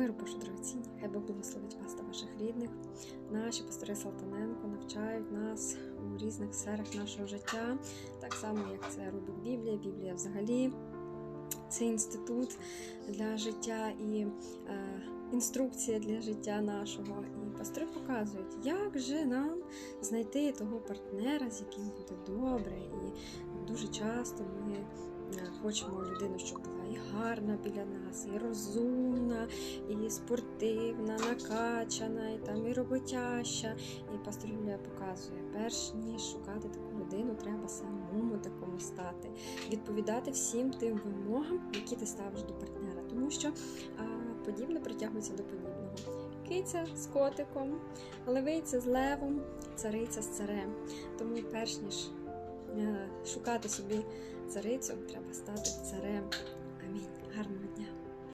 Миру Божу дорогоцінні, хай Бог благословить вас та ваших рідних. Наші пастори Салтаненко навчають нас у різних сферах нашого життя, так само, як це робить Біблія. Біблія взагалі це інститут для життя і е, інструкція для життя нашого. І пастори показують, як же нам знайти того партнера, з яким буде добре. І дуже часто ми хочемо людину, щоб була і гарна біля нас, і розумна, і спортивна, накачана, і там і роботяща. І пастор Юлія показує, перш ніж шукати таку людину, треба самому такому стати, відповідати всім тим вимогам, які ти ставиш до партнера, тому що а, подібне притягується до подібного. Киця з котиком, левиця з левом, цариця з царем. Тому перш ніж Е, шукати собі царицю, треба стати царем. Амінь.